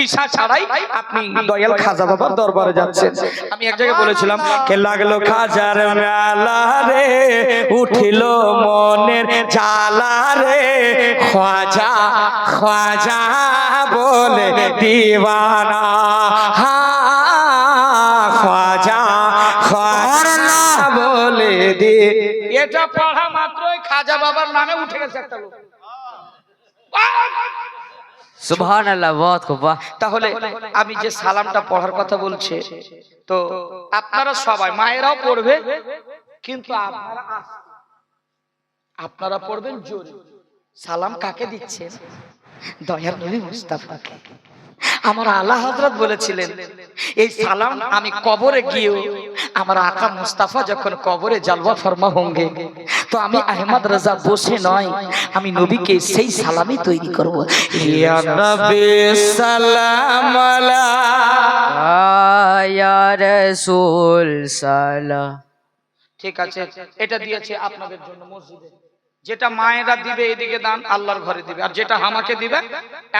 Visa ছাড়াই আপনি দয়াল খাজা বাবার দরবারে যাচ্ছেন। আমি এক জায়গায় বলেছিলাম কে লাগল খাজার মেলা রে উঠিল মনের জ্বালা রে। খাজা খাজা বলে দিওয়ানা। হা খাজা খাজা বলে দি। এটা পড়া মাত্রই খাজা বাবার নামে উঠে গেছে একটা লোক। তাহলে আমি যে সালামটা পড়ার কথা বলছি, তো আপনারা সবাই, মায়েরাও পড়বে, কিন্তু আপনারা পড়বেন সালাম কাকে দিচ্ছেন? দয়ার নবী মুস্তাফাকে। আমার আল্লাহ হযরত বলেছিলেন, এই সালাম আমি কবরে গিয়েও আমার আকা মুস্তাফা যখন কবরে জালওয়া ফরমা হোঙ্গে তো আমি আহমদ রাজা বসে নয় আমি নবীকে সেই সালামই তৈরি করব। ইয়া নবী সালাম ইয়া রাসূল সালাম। ঠিক আছে এটা দিয়েছে আপনাদের জন্য মসজিদে। যেটা মায়েরা দিবে এদিকে দান আল্লাহর ঘরে দিবে। আর যেটা আমাকে দিবে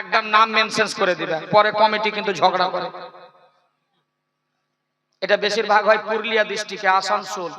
একদম নাম মেনশন করে দিবে। পরে কমিটি কিন্তু ঝগড়া করে। এটা বেশিরভাগ হয় পুরুলিয়া ডিস্ট্রিক্টে আসানসোল।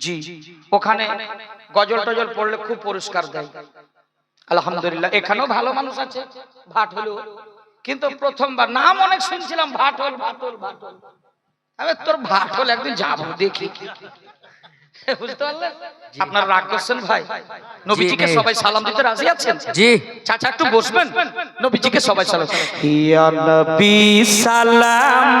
জি ওখানে গজল টজল পড়লে খুব পুরস্কার দেয়। আলহামদুলিল্লাহ এখানেও ভালো মানুষ আছে ভাট হলো কিন্তু প্রথমবার নাম অনেক শুনছিলাম ভাটল ভাটল ভাটল আমি তোর ভাটল একদিন যাব দেখি। বুঝতে পারলেন? আপনার রাগ করছেন ভাই? নবীজিকে সবাই সালাম দিতে রাজি আছেন? জি। চাচা একটু বসবেন? নবীজিকে সবাই সালাম। ইয়া নবী সালাম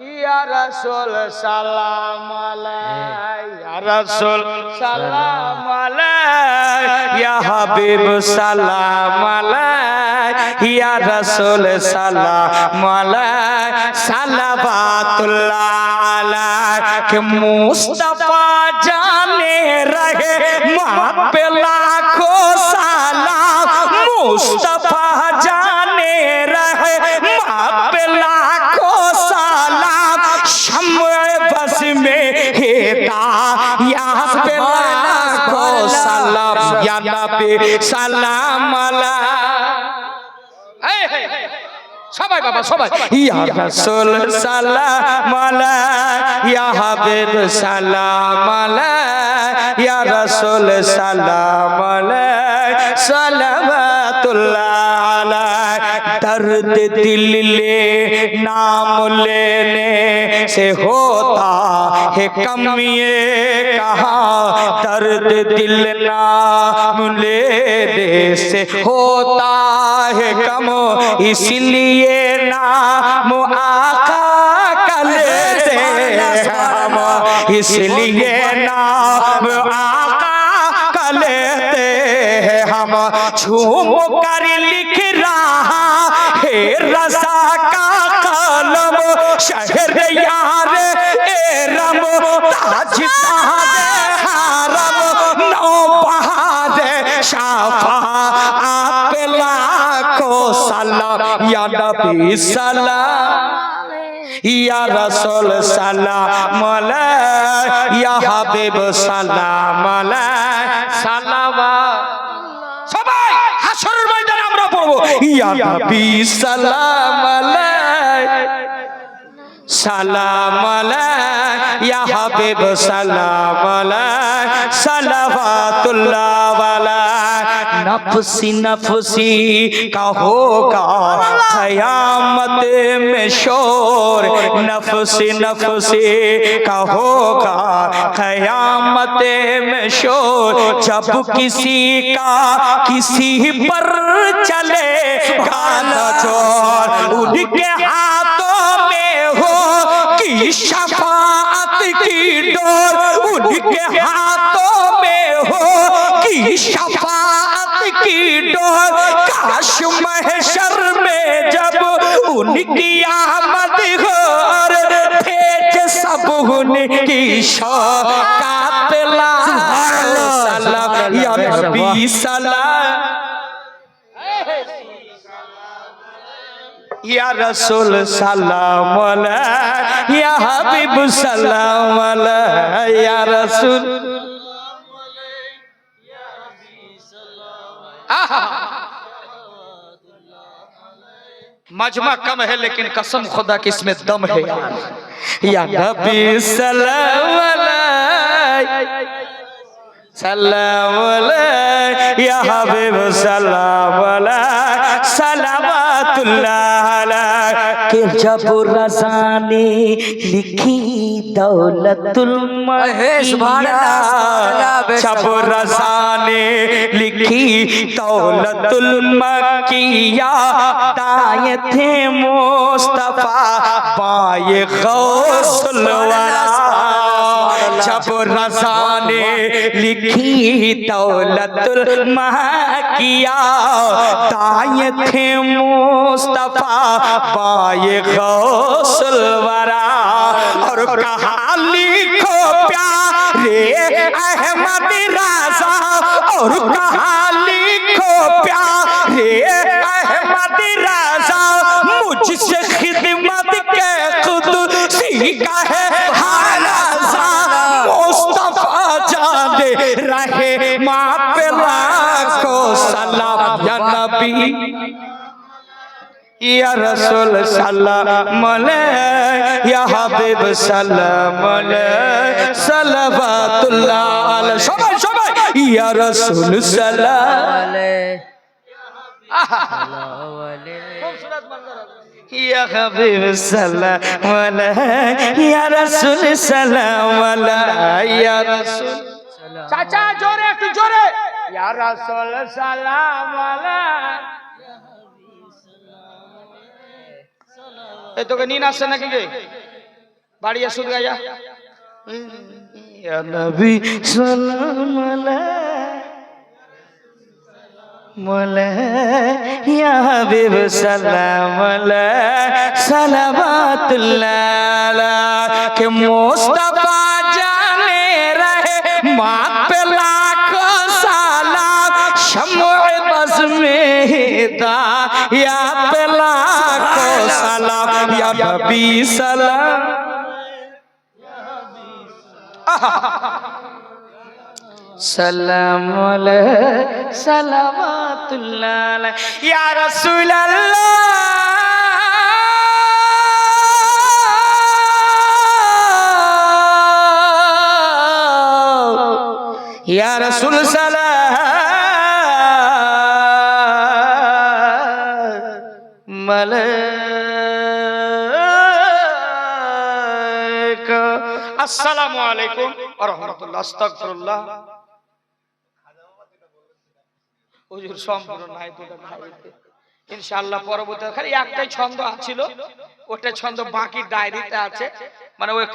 ইয়া রাসূল? সালাম আলাই। ইয়া সালাম ইয়া হাবিব, সালাম আলাই। ইয়া রাসূল, সালাম আলাই। সালাবাতুল্লাহ আলাইক মুস্তাফা জানে রহে মহাপে লাখো সালাম। মুস্তাফা সালাম আলা সবাই বাবা সবাই। ইয়া রাসূল সালাম আলা ইয়া হাবিব সালাম আলা ইয়া রাসূল সালাম সালাম درد دل لے نام لینے سے ہوتا ہے کم یہ کہاں درد دل نام لینے سے ہوتا ہے کم اس لیے نام آقا کل سے ہم اس لیے نام آقا کل سے ہم چھوم کر لی है रजा का कलम शहर यार एरम ताज ताज हरम नौ बहार शाफा आप लाखों सलाम या नबी सलाम या रसूल सलाम अलैहि या हबीब सलाम अलैहि ইয়া নবী সালাম আলাইহি। সালাম আলাইহি ইয়া হাবিব সালাম সালাওয়াতুল্লাহ نفسی نفسی کا ہوگا قیامت میں شور۔ نفسی نفسی کا ہوگا قیامت میں شور۔ جب کسی کا کسی پر چلے گانا چور ان کے ہاتھوں میں ہو کی شفاعت کی ڈور۔ ان کے ہاتھوں میں ہو کی شفاعت की कीटों काश महशर में जब उनकी आमद हो और भेज सब उनकी शौकात ला सलाम या नबी सलाम Ya Rasul salam ala Ya Habib salam ala Ya Rasul मजमा कम है लेकिन कसम खुदा की इसमें दम है यार या नबी सलाम अलैहि सलाम अलैहि या हबीब सलाम अलैहि सलावतुल्लाह अलैहि कि जब रसाने लिखी दौलतुल हे सुभान अल्लाह, सुभान अल्लाह, बेशक। जब रसाने लिखी दौलतुल मकिया दाएं थे मुस्तफा बाएं गौसल वाला وہ رضا نے لکھی دولت کیا تائیں تھے مصطفیٰ بائے غوث الورا۔ اور کہا، لکھو پیارے احمد رضا۔ اور کہا، لکھو پیارے احمد رضا۔ مجھ سے خدمت کے خود سیکھا ہے۔ जाने रहे माँ पे लाखों सलाम या नबी या रसूल सलाम अलैहि या हबीब सलाम अलैहि सलावतुल्लाह अलैहि সবাই সবাই ইয়া রাসূল সালাম ইয়া হাবিব সালাম আলাইহি ইয়া রাসূল সালাম আলাইহি ইয়া রাসূল চাচা জোরে একটু জোরে। সালাম এ তোকে নিন আসছে নাকি রে বাড়ি আসুন গাইয়া ইয়া নবী সালাম মোলে ইয়া সালাম কে মুস্তাফা मात लाख साला शमोए बस में दा या लाख साला या नबी साला सलाम सलामतुल्लाह या रसूल अल्लाह আসসালামু আলাইকুম ওয়া রাহমাতুল্লাহ। আস্তাগফিরুল্লাহ। হুজুর, সম্পূর্ণ নাই তো ইনশাআল্লাহ পরবর্তীতে খালি একটাই ছন্দ ছিল ওটা ছন্দ বাকি ডায়েরিতে আছে। মানে ওই